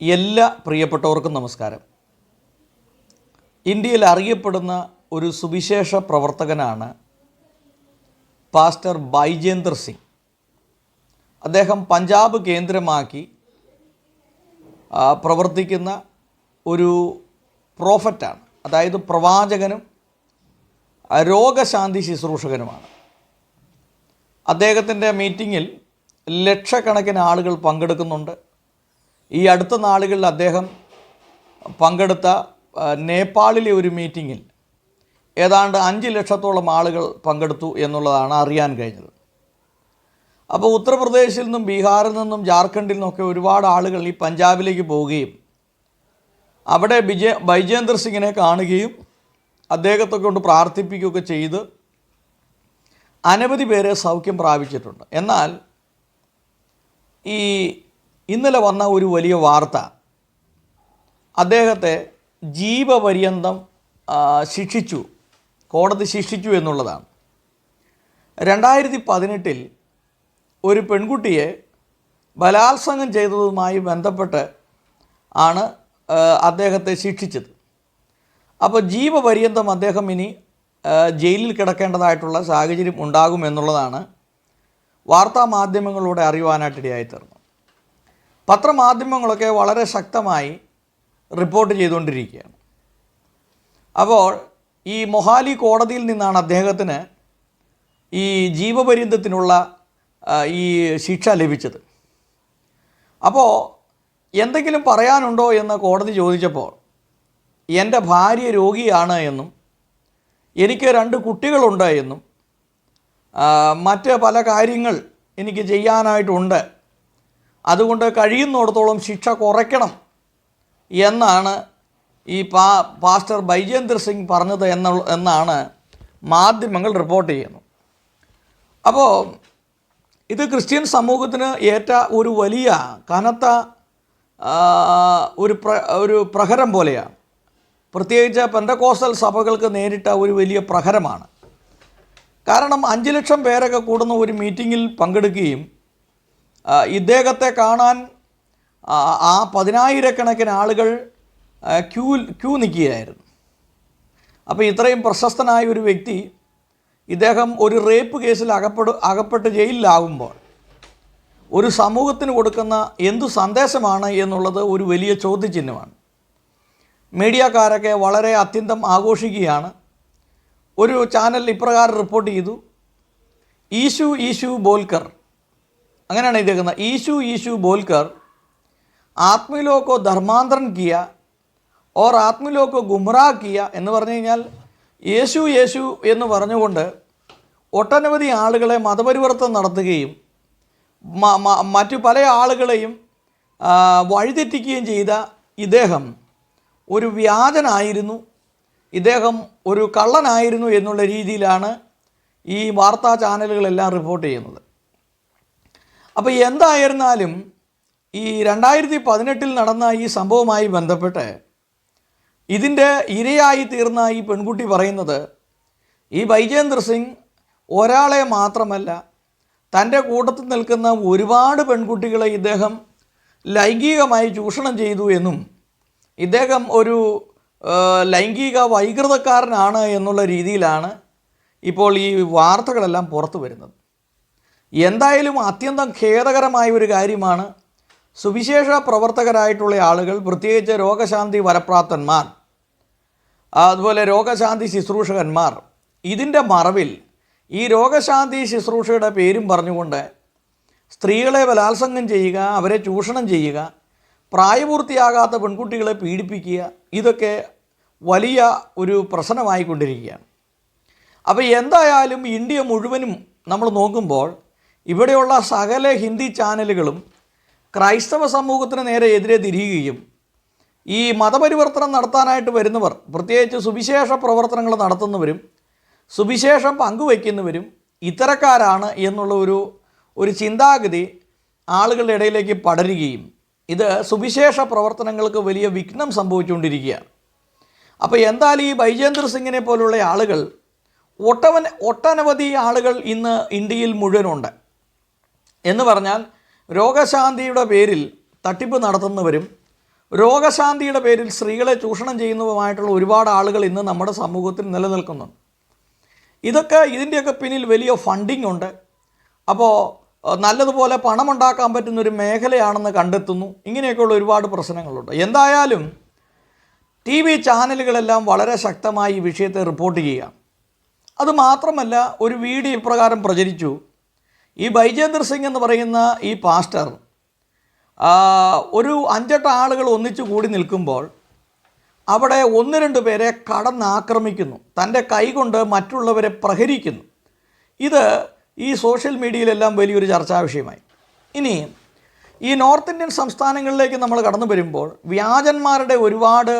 എല്ലാ പ്രിയപ്പെട്ടവർക്കും നമസ്കാരം. ഇന്ത്യയിൽ അറിയപ്പെടുന്ന ഒരു സുവിശേഷ പ്രവർത്തകനാണ് പാസ്റ്റർ ബൈജേന്ദർ സിംഗ്. അദ്ദേഹം പഞ്ചാബ് കേന്ദ്രമാക്കി പ്രവർത്തിക്കുന്ന ഒരു പ്രോഫറ്റാണ് അതായത് പ്രവാചകനും രോഗശാന്തി ശുശ്രൂഷകനുമാണ്. അദ്ദേഹത്തിന്റെ മീറ്റിങ്ങിൽ ലക്ഷക്കണക്കിന് ആളുകൾ പങ്കെടുക്കുന്നുണ്ട്. ഈ അടുത്ത നാളുകളിൽ അദ്ദേഹം പങ്കെടുത്ത നേപ്പാളിലെ ഒരു മീറ്റിങ്ങിൽ ഏതാണ്ട് അഞ്ച് ലക്ഷത്തോളം ആളുകൾ പങ്കെടുത്തു എന്നുള്ളതാണ് അറിയാൻ കഴിഞ്ഞത്. അപ്പോൾ ഉത്തർപ്രദേശിൽ നിന്നും ബീഹാറിൽ നിന്നും ജാർഖണ്ഡിൽ നിന്നൊക്കെ ഒരുപാട് ആളുകൾ ഈ പഞ്ചാബിലേക്ക് പോവുകയും അവിടെ ബിജെ ബൈജേന്ദർ സിംഗിനെ കാണുകയും അദ്ദേഹത്തെ കൊണ്ട് പ്രാർത്ഥിപ്പിക്കുകയൊക്കെ ചെയ്ത് അനവധി പേരെ സൗഖ്യം പ്രാപിച്ചിട്ടുണ്ട്. എന്നാൽ ഈ ഇന്നലെ വന്ന ഒരു വലിയ വാർത്ത. അദ്ദേഹത്തെ ജീവപര്യന്തം ശിക്ഷിച്ചു. കോടതി ശിക്ഷിച്ചു എന്നുള്ളതാണ്. രണ്ടായിരത്തി പതിനെട്ടിൽ ഒരു പെൺകുട്ടിയെ ബലാത്സംഗം ചെയ്തതുമായി ബന്ധപ്പെട്ട് ആണ് അദ്ദേഹത്തെ ശിക്ഷിച്ചത്. അപ്പോൾ ജീവപര്യന്തം അദ്ദേഹം ഇനി ജയിലിൽ കിടക്കേണ്ടതായിട്ടുള്ള സാഹചര്യം ഉണ്ടാകുമെന്നുള്ളതാണ് വാർത്താമാധ്യമങ്ങളിലൂടെ അറിയുവാനായിട്ടിടയായി തീർന്നു പത്രമാധ്യമങ്ങളൊക്കെ വളരെ ശക്തമായി റിപ്പോർട്ട് ചെയ്തുകൊണ്ടിരിക്കുകയാണ്. അപ്പോൾ ഈ മൊഹാലി കോടതിയിൽ നിന്നാണ് അദ്ദേഹത്തിന് ഈ ജീവപര്യന്തത്തിനുള്ള ഈ ശിക്ഷ ലഭിച്ചത്. അപ്പോൾ എന്തെങ്കിലും പറയാനുണ്ടോ എന്ന് കോടതി ചോദിച്ചപ്പോൾ എന്റെ ഭാര്യ രോഗിയാണ് എന്നും എനിക്ക് രണ്ട് കുട്ടികളുണ്ട് എന്നും മറ്റ് പല കാര്യങ്ങൾ എനിക്ക് ചെയ്യാനായിട്ടുണ്ട് അതുകൊണ്ട് കഴിയുന്നിടത്തോളം ശിക്ഷ കുറയ്ക്കണം എന്നാണ് ഈ പാ പാസ്റ്റർ ബൈജേന്ദ്ര സിംഗ് പറഞ്ഞത് എന്ന എന്നാണ് മാധ്യമങ്ങൾ റിപ്പോർട്ട് ചെയ്യുന്നത്. അപ്പോൾ ഇത് ക്രിസ്ത്യൻ സമൂഹത്തിന് ഏറ്റ ഒരു വലിയ കനത്ത ഒരു പ്ര ഒരു പ്രഹരം പോലെയാണ്. പ്രത്യേകിച്ച് പെന്തക്കോസൽ സഭകൾക്ക് നേരിട്ട ഒരു വലിയ പ്രഹരമാണ്. കാരണം അഞ്ച് ലക്ഷം പേരൊക്കെ കൂടുന്ന ഒരു മീറ്റിങ്ങിൽ പങ്കെടുക്കുകയും ഇദ്ദേഹത്തെ കാണാൻ ആ, പതിനായിരക്കണക്കിന് ആളുകൾ ക്യൂ ക്യൂ നിൽക്കുകയായിരുന്നു. അപ്പോൾ ഇത്രയും പ്രശസ്തനായ ഒരു വ്യക്തി ഇദ്ദേഹം ഒരു റേപ്പ് കേസിൽ അകപ്പെടു അകപ്പെട്ട് ജയിലിലാകുമ്പോൾ ഒരു സമൂഹത്തിന് കൊടുക്കുന്ന എന്തു സന്ദേശമാണ് എന്നുള്ളത് ഒരു വലിയ ചോദ്യചിഹ്നമാണ്. മീഡിയക്കാരൊക്കെ വളരെ അത്യന്തം ആഘോഷിക്കുകയാണ്. ഒരു ചാനൽ ഇപ്രകാരം റിപ്പോർട്ട് ചെയ്തു. ഈശു ഈശു ബോൽക്കർ. അങ്ങനെയാണ് ഇതേക്കുന്നത് ഈശു ഈശു ബോൽക്കർ ആത്മീലോക്കോ ധർമാന്തരൻ കിയ ഓർ ആത്മീലോക്കോ ഗുംറാ കിയ എന്ന് പറഞ്ഞു കഴിഞ്ഞാൽ യേശു യേശു എന്ന് പറഞ്ഞുകൊണ്ട് ഒട്ടനവധി ആളുകളെ മതപരിവർത്തനം നടത്തുകയും മറ്റു പല ആളുകളെയും വഴിതെറ്റിക്കുകയും ചെയ്ത ഇദ്ദേഹം ഒരു വ്യാജനായിരുന്നു. ഇദ്ദേഹം ഒരു കള്ളനായിരുന്നു എന്നുള്ള രീതിയിലാണ് ഈ വാർത്താ ചാനലുകളെല്ലാം റിപ്പോർട്ട് ചെയ്യുന്നത്. അപ്പോൾ എന്തായിരുന്നാലും ഈ രണ്ടായിരത്തി പതിനെട്ടിൽ നടന്ന ഈ സംഭവവുമായി ബന്ധപ്പെട്ട് ഇതിന്റെ ഇരയായി തീർന്ന ഈ പെൺകുട്ടി പറയുന്നത് ഈ ബൈജേന്ദ്ര സിംഗ് ഒരാളെ മാത്രമല്ല തന്റെ കൂട്ടത്തിൽ നിൽക്കുന്ന ഒരുപാട് പെൺകുട്ടികളെ ഇദ്ദേഹം ലൈംഗികമായി ചൂഷണം ചെയ്തു എന്നും ഇദ്ദേഹം ഒരു ലൈംഗിക വൈകൃതക്കാരനാണ് എന്നുള്ള രീതിയിലാണ് ഇപ്പോൾ ഈ വാർത്തകളെല്ലാം പുറത്തു വരുന്നത്. എന്തായാലും അത്യന്തം ഖേദകരമായ ഒരു കാര്യമാണ്. സുവിശേഷ പ്രവർത്തകരായിട്ടുള്ള ആളുകൾ പ്രത്യേകിച്ച് രോഗശാന്തി വരപ്രാപ്തന്മാർ അതുപോലെ രോഗശാന്തി ശുശ്രൂഷകന്മാർ ഇതിന്റെ മറവിൽ ഈ രോഗശാന്തി ശുശ്രൂഷയുടെ പേരും പറഞ്ഞുകൊണ്ട് സ്ത്രീകളെ ബലാത്സംഗം ചെയ്യുക അവരെ ചൂഷണം ചെയ്യുക പ്രായപൂർത്തിയാകാത്ത പെൺകുട്ടികളെ പീഡിപ്പിക്കുക ഇതൊക്കെ വലിയ ഒരു പ്രശ്നമായിക്കൊണ്ടിരിക്കുകയാണ്. അപ്പോൾ എന്തായാലും ഇന്ത്യ മുഴുവനും നമ്മൾ നോക്കുമ്പോൾ ഇവിടെയുള്ള സകല ഹിന്ദി ചാനലുകളും ക്രൈസ്തവ സമൂഹത്തിന് നേരെ എതിരെ തിരിയുകയും ഈ മതപരിവർത്തനം നടത്താനായിട്ട് വരുന്നവർ പ്രത്യേകിച്ച് സുവിശേഷ പ്രവർത്തനങ്ങൾ നടത്തുന്നവരും സുവിശേഷം പങ്കുവയ്ക്കുന്നവരും ഇത്തരക്കാരാണ് എന്നുള്ള ഒരു ഒരു ചിന്താഗതി ആളുകളുടെ ഇടയിലേക്ക് പടരുകയും ഇത് സുവിശേഷ പ്രവർത്തനങ്ങൾക്ക് വലിയ വിഘ്നം സംഭവിച്ചുകൊണ്ടിരിക്കുകയാണ്. അപ്പോൾ എന്തായാലും ഈ ബൈജേന്ദ്ര സിംഗിനെ പോലുള്ള ആളുകൾ ഒട്ടവൻ ഒട്ടനവധി ആളുകൾ ഇന്ന് ഇന്ത്യയിൽ മുഴുവനുണ്ട്. എന്ന് പറഞ്ഞാൽ രോഗശാന്തിയുടെ പേരിൽ തട്ടിപ്പ് നടത്തുന്നവരും രോഗശാന്തിയുടെ പേരിൽ സ്ത്രീകളെ ചൂഷണം ചെയ്യുന്നതുമായിട്ടുള്ള ഒരുപാട് ആളുകൾ ഇന്ന് നമ്മുടെ സമൂഹത്തിൽ നിലനിൽക്കുന്നുണ്ട് ഇതൊക്കെ ഇതിന്റെയൊക്കെ പിന്നിൽ വലിയ ഫണ്ടിങ് ഉണ്ട്. അപ്പോൾ നല്ലതുപോലെ പണമുണ്ടാക്കാൻ പറ്റുന്ന ഒരു മേഖലയാണെന്ന് കണ്ടെത്തുന്നു. ഇങ്ങനെയൊക്കെയുള്ള ഒരുപാട് പ്രശ്നങ്ങളുണ്ട്. എന്തായാലും ടി വി ചാനലുകളെല്ലാം വളരെ ശക്തമായി ഈ വിഷയത്തെ റിപ്പോർട്ട് ചെയ്യുക അതുമാത്രമല്ല ഒരു വീഡിയോ ഇപ്രകാരം പ്രചരിച്ചു. ഈ ബൈജേന്ദർ സിംഗ് എന്ന് പറയുന്ന ഈ പാസ്റ്റർ ഒരു അഞ്ചെട്ട് ആളുകൾ ഒന്നിച്ചു കൂടി നിൽക്കുമ്പോൾ അവിടെ ഒന്ന് രണ്ട് പേരെ കടന്നാക്രമിക്കുന്നു. തന്റെ കൈകൊണ്ട് മറ്റുള്ളവരെ പ്രഹരിക്കുന്നു. ഇത് ഈ സോഷ്യൽ മീഡിയയിലെല്ലാം വലിയൊരു ചർച്ചാ വിഷയമായി. ഇനി ഈ നോർത്ത് ഇന്ത്യൻ സംസ്ഥാനങ്ങളിലേക്ക് നമ്മൾ കടന്നു വരുമ്പോൾ വ്യാജന്മാരുടെ ഒരുപാട്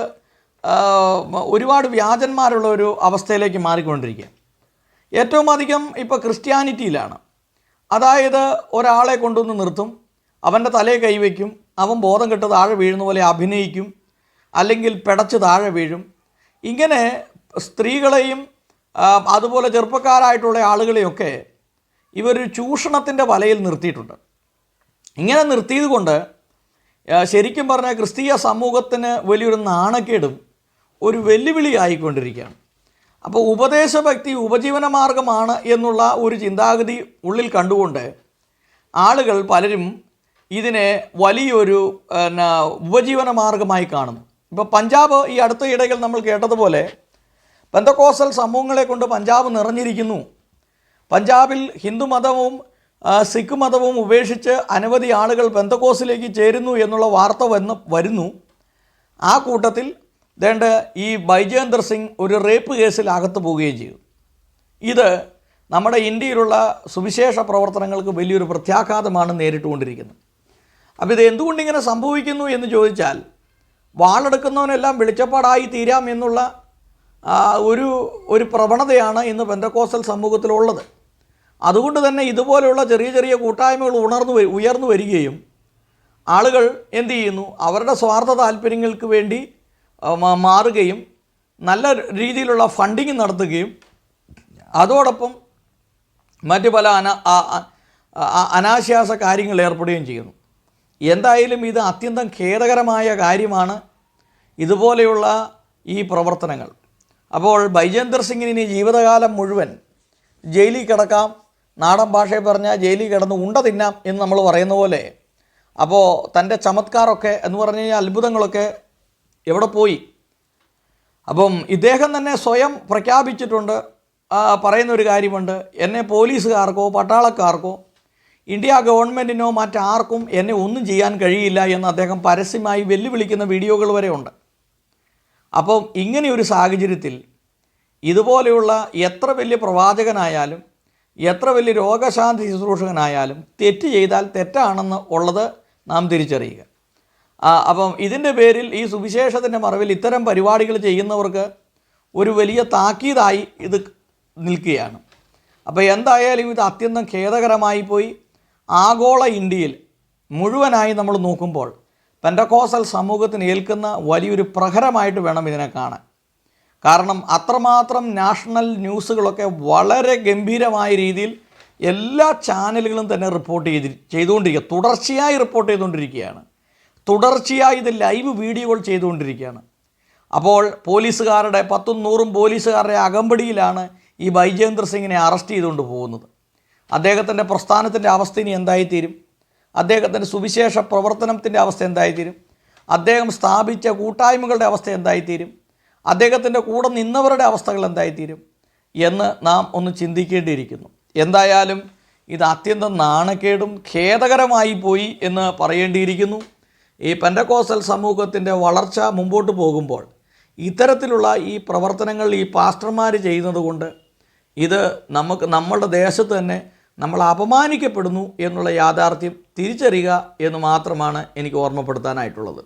ഒരുപാട് വ്യാജന്മാരുള്ള ഒരു അവസ്ഥയിലേക്ക് മാറിക്കൊണ്ടിരിക്കുക ഏറ്റവും അധികം ഇപ്പോൾ ക്രിസ്ത്യാനിറ്റിയിലാണ്. അതായത് ഒരാളെ കൊണ്ടുവന്ന് നിർത്തും അവന്റെ തലയെ കൈവയ്ക്കും അവൻ ബോധം കെട്ട് താഴെ വീഴുന്ന പോലെ അഭിനയിക്കും അല്ലെങ്കിൽ പിടച്ച് താഴെ വീഴും. ഇങ്ങനെ സ്ത്രീകളെയും അതുപോലെ ചെറുപ്പക്കാരായിട്ടുള്ള ആളുകളെയൊക്കെ ഇവർ ചൂഷണത്തിന്റെ വലയിൽ നിർത്തിയിട്ടുണ്ട്. ഇങ്ങനെ നിർത്തിയത് കൊണ്ട് ശരിക്കും പറഞ്ഞാൽ ക്രിസ്തീയ സമൂഹത്തിന് വലിയൊരു നാണക്കേടും ഒരു വെല്ലുവിളി ആയിക്കൊണ്ടിരിക്കുകയാണ്. അപ്പോൾ ഉപദേശഭക്തി ഉപജീവന മാർഗമാണ് എന്നുള്ള ഒരു ചിന്താഗതി ഉള്ളിൽ കണ്ടുകൊണ്ട് ആളുകൾ പലരും ഇതിനെ വലിയൊരു പിന്നെ, ഉപജീവന മാർഗമായി കാണുന്നു. ഇപ്പോൾ പഞ്ചാബ് ഈ അടുത്ത ഇടയിൽ നമ്മൾ കേട്ടതുപോലെ പെന്തക്കോസൽ സമൂഹങ്ങളെ കൊണ്ട് പഞ്ചാബ് നിറഞ്ഞിരിക്കുന്നു. പഞ്ചാബിൽ ഹിന്ദു മതവും സിഖ് മതവും ഉപേക്ഷിച്ച് അനവധി ആളുകൾ പെന്തക്കോസിലേക്ക് ചേരുന്നു എന്നുള്ള വാർത്ത വന്ന് വരുന്നു. ആ കൂട്ടത്തിൽ ദേണ്ട ഈ ബൈജേന്ദർ സിംഗ് ഒരു റേപ്പ് കേസിൽ അകത്ത് പോവുകയും ചെയ്തു. ഇത് നമ്മുടെ ഇന്ത്യയിലുള്ള സുവിശേഷ പ്രവർത്തനങ്ങൾക്ക് വലിയൊരു പ്രത്യാഘാതമാണ് നേരിട്ടുകൊണ്ടിരിക്കുന്നത്. അപ്പോൾ ഇത് എന്തുകൊണ്ടിങ്ങനെ സംഭവിക്കുന്നു എന്ന് ചോദിച്ചാൽ വാളെടുക്കുന്നവനെല്ലാം വെളിച്ചപ്പാടായി തീരാം എന്നുള്ള ഒരു ഒരു പ്രവണതയാണ് ഇന്ന് പെന്തക്കോസൽ സമൂഹത്തിലുള്ളത്. അതുകൊണ്ട് തന്നെ ഇതുപോലെയുള്ള ചെറിയ ചെറിയ കൂട്ടായ്മകൾ ഉണർന്നു ഉയർന്നു വരികയും ആളുകൾ എന്തു ചെയ്യുന്നു? അവരുടെ സ്വാർത്ഥ താല്പര്യങ്ങൾക്ക് വേണ്ടി മാറുകയും നല്ല രീതിയിലുള്ള ഫണ്ടിങ് നടത്തുകയും അതോടൊപ്പം മറ്റു പല അന അനാശാസ കാര്യങ്ങൾ ഏർപ്പെടുകയും ചെയ്യുന്നു. എന്തായാലും ഇത് അത്യന്തം ഖേദകരമായ കാര്യമാണ്. ഇതുപോലെയുള്ള ഈ പ്രവർത്തനങ്ങൾ. അപ്പോൾ ബൈജേന്ദർ സിംഗിന് ഇനി ജീവിതകാലം മുഴുവൻ ജയിലിൽ കിടക്കാം. നാടൻ ഭാഷയിൽ പറഞ്ഞാൽ ജയിലിൽ കിടന്ന് ഉണ്ട തിന്നാം എന്ന് നമ്മൾ പറയുന്ന പോലെ. അപ്പോൾ തന്റെ ചമത്കാരമൊക്കെ എന്ന് പറഞ്ഞു കഴിഞ്ഞാൽ അത്ഭുതങ്ങളൊക്കെ എവിടെ പോയി? അപ്പം ഇദ്ദേഹം തന്നെ സ്വയം പ്രഖ്യാപിച്ചിട്ടുണ്ട്. പറയുന്ന ഒരു കാര്യമുണ്ട്. എന്നെ പോലീസുകാർക്കോ പട്ടാളക്കാർക്കോ ഇന്ത്യ ഗവൺമെന്റിനോ മറ്റാർക്കും എന്നെ ഒന്നും ചെയ്യാൻ കഴിയില്ല എന്ന് അദ്ദേഹം പരസ്യമായി വെല്ലുവിളിക്കുന്ന വീഡിയോകൾ വരെ ഉണ്ട്. അപ്പം ഇങ്ങനെയൊരു സാഹചര്യത്തിൽ ഇതുപോലെയുള്ള എത്ര വലിയ പ്രവാചകനായാലും എത്ര വലിയ രോഗശാന്തി ശുശ്രൂഷകനായാലും തെറ്റ് ചെയ്താൽ തെറ്റാണെന്ന് ഉള്ളത് നാം തിരിച്ചറിയുക. അപ്പം ഇതിന്റെ പേരിൽ ഈ സുവിശേഷത്തിന്റെ മറവിൽ ഇത്തരം പരിപാടികൾ ചെയ്യുന്നവർക്ക് ഒരു വലിയ താക്കീതായി ഇത് നിൽക്കുകയാണ്. അപ്പോൾ എന്തായാലും ഇത് അത്യന്തം ഖേദകരമായി പോയി. ആഗോള ഇന്ത്യയിൽ മുഴുവനായി നമ്മൾ നോക്കുമ്പോൾ പെൻഡക്കോസൽ സമൂഹത്തിന് ഏൽക്കുന്ന വലിയൊരു പ്രഹരമായിട്ട് വേണം ഇതിനെ കാണാൻ. കാരണം അത്രമാത്രം നാഷണൽ ന്യൂസുകളൊക്കെ വളരെ ഗംഭീരമായ രീതിയിൽ എല്ലാ ചാനലുകളും തന്നെ റിപ്പോർട്ട് ചെയ്തി ചെയ്തുകൊണ്ടിരിക്കുക തുടർച്ചയായി റിപ്പോർട്ട് ചെയ്തുകൊണ്ടിരിക്കുകയാണ്. തുടർച്ചയായി ഇത് ലൈവ് വീഡിയോകൾ ചെയ്തുകൊണ്ടിരിക്കുകയാണ്. അപ്പോൾ പോലീസുകാരുടെ പത്തും നൂറും പോലീസുകാരുടെ അകമ്പടിയിലാണ് ഈ ബൈജേന്ദ്ര സിംഗിനെ അറസ്റ്റ് ചെയ്തുകൊണ്ട് പോകുന്നത്. അദ്ദേഹത്തിന്റെ പ്രസ്ഥാനത്തിന്റെ അവസ്ഥ ഇനി എന്തായിത്തീരും? അദ്ദേഹത്തിന്റെ സുവിശേഷ പ്രവർത്തനത്തിന്റെ അവസ്ഥ എന്തായിത്തീരും? അദ്ദേഹം സ്ഥാപിച്ച കൂട്ടായ്മകളുടെ അവസ്ഥ എന്തായിത്തീരും? അദ്ദേഹത്തിന്റെ കൂടെ നിന്നവരുടെ അവസ്ഥകൾ എന്തായിത്തീരും? എന്ന് നാം ഒന്ന് ചിന്തിക്കേണ്ടിയിരിക്കുന്നു. എന്തായാലും ഇത് അത്യന്തം നാണക്കേടും ഖേദകരമായി പോയി എന്ന് പറയേണ്ടിയിരിക്കുന്നു. ഈ പെൻഡക്കോസൽ സമൂഹത്തിന്റെ വളർച്ച മുമ്പോട്ട് പോകുമ്പോൾ ഇത്തരത്തിലുള്ള ഈ പ്രവർത്തനങ്ങൾ ഈ പാസ്റ്റർമാർ ചെയ്യുന്നതുകൊണ്ട് ഇത് നമുക്ക് നമ്മളുടെ ദേശത്ത് തന്നെ നമ്മൾ അപമാനിക്കപ്പെടുന്നു എന്നുള്ള യാഥാർത്ഥ്യം തിരിച്ചറിയുക എന്ന് മാത്രമാണ് എനിക്ക് ഓർമ്മപ്പെടുത്താനായിട്ടുള്ളത്.